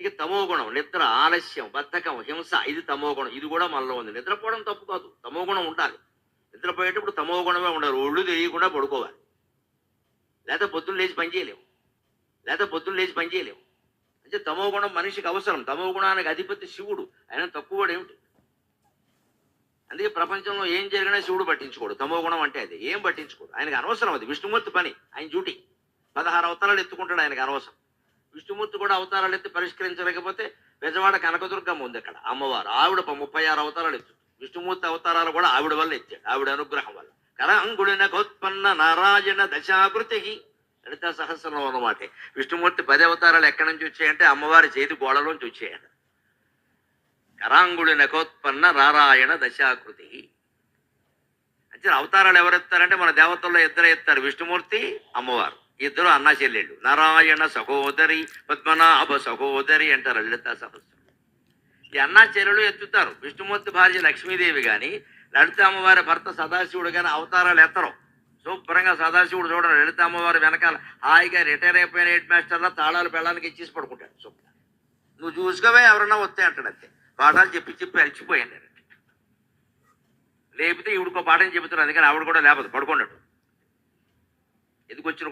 ఇక తమో గుణం నిద్ర ఆలస్యం బద్ధకం హింస ఇది తమో గుణం ఇది కూడా మనలో ఉంది. నిద్రపోవడం తప్పు కాదు. తమో గుణం ఉండాలి. నిద్రపోయేటప్పుడు తమో గుణమే ఉండాలి. ఒళ్ళు తెలియకుండా పడుకోవాలి. లేదా పొద్దున్న లేచి పనిచేయలేము లేదా పొద్దున్న లేచి పనిచేయలేము అంటే తమో గుణం మనిషికి అవసరం. తమో గుణానికి అధిపతి శివుడు. ఆయన తక్కువ ఏమిటి? అందుకే ప్రపంచంలో ఏం జరిగినా శివుడు పట్టించుకోడు. తమో గుణం అంటే అది. ఏం పట్టించుకోడు. ఆయనకు అనవసరం అది. విష్ణుమూర్తి పని. ఆయన డ్యూటీ. పదహారు అవతారాలు ఎత్తుకుంటాడు ఆయనకు అనవసరం. విష్ణుమూర్తి కూడా అవతారాలు ఎత్తి పరిష్కరించలేకపోతే బెజవాడ కనకదుర్గమ్మ ఉంది అక్కడ అమ్మవారు. ఆవిడ ముప్పై ఆరు అవతారాలు ఎత్తు. విష్ణుమూర్తి అవతారాలు కూడా ఆవిడ వల్ల ఎత్తాడు ఆవిడ అనుగ్రహం వల్ల. కరాంగుడినకోత్పన్న నారాయణ దశాకృతి లలిత సహస్రంలో అన్నమాట విష్ణుమూర్తి పది అవతారాలు ఎక్కడి నుంచి వచ్చాయంటే అమ్మవారి చేతి గోడలోంచి వచ్చాయట. కరాంగుడి నకోత్పన్న నారాయణ దశాకృతి అంటే అవతారాలు ఎవరెత్తారంటే మన దేవతల్లో ఇద్దరే ఎత్తారు విష్ణుమూర్తి అమ్మవారు. ఇద్దరు అన్న చెల్లెళ్ళు. నారాయణ సహోదరి పద్మనాభ సహోదరి అంటారు లలిత సహస్రం. ఈ అన్నా చెల్లెలు ఎత్తుతారు. విష్ణుమూర్తి భార్య లక్ష్మీదేవి కానీ లలిత అమ్మవారి భర్త సదాశివుడు గాని అవతారాలు ఎత్తరు. శుభ్రంగా సదాశివుడు చూడడం లలిత అమ్మవారి వెనకాల హాయిగా రిటైర్ అయిపోయిన హెడ్ మాస్టర్లా తాళాలు పెళ్ళానికి ఇచ్చేసి పడుకుంటాడు. శుభ్రంగా నువ్వు చూసుకోవే ఎవరన్నా వస్తే అంటాడు అంతే. పాఠాలు చెప్పి చెప్పి అరిచిపోయాను నేను లేకపోతే ఇవిడికో పాఠం చెబుతున్నాను అందుకని ఆవిడ కూడా లేకపోతే పడుకున్నాడు ఎందుకు వచ్చిన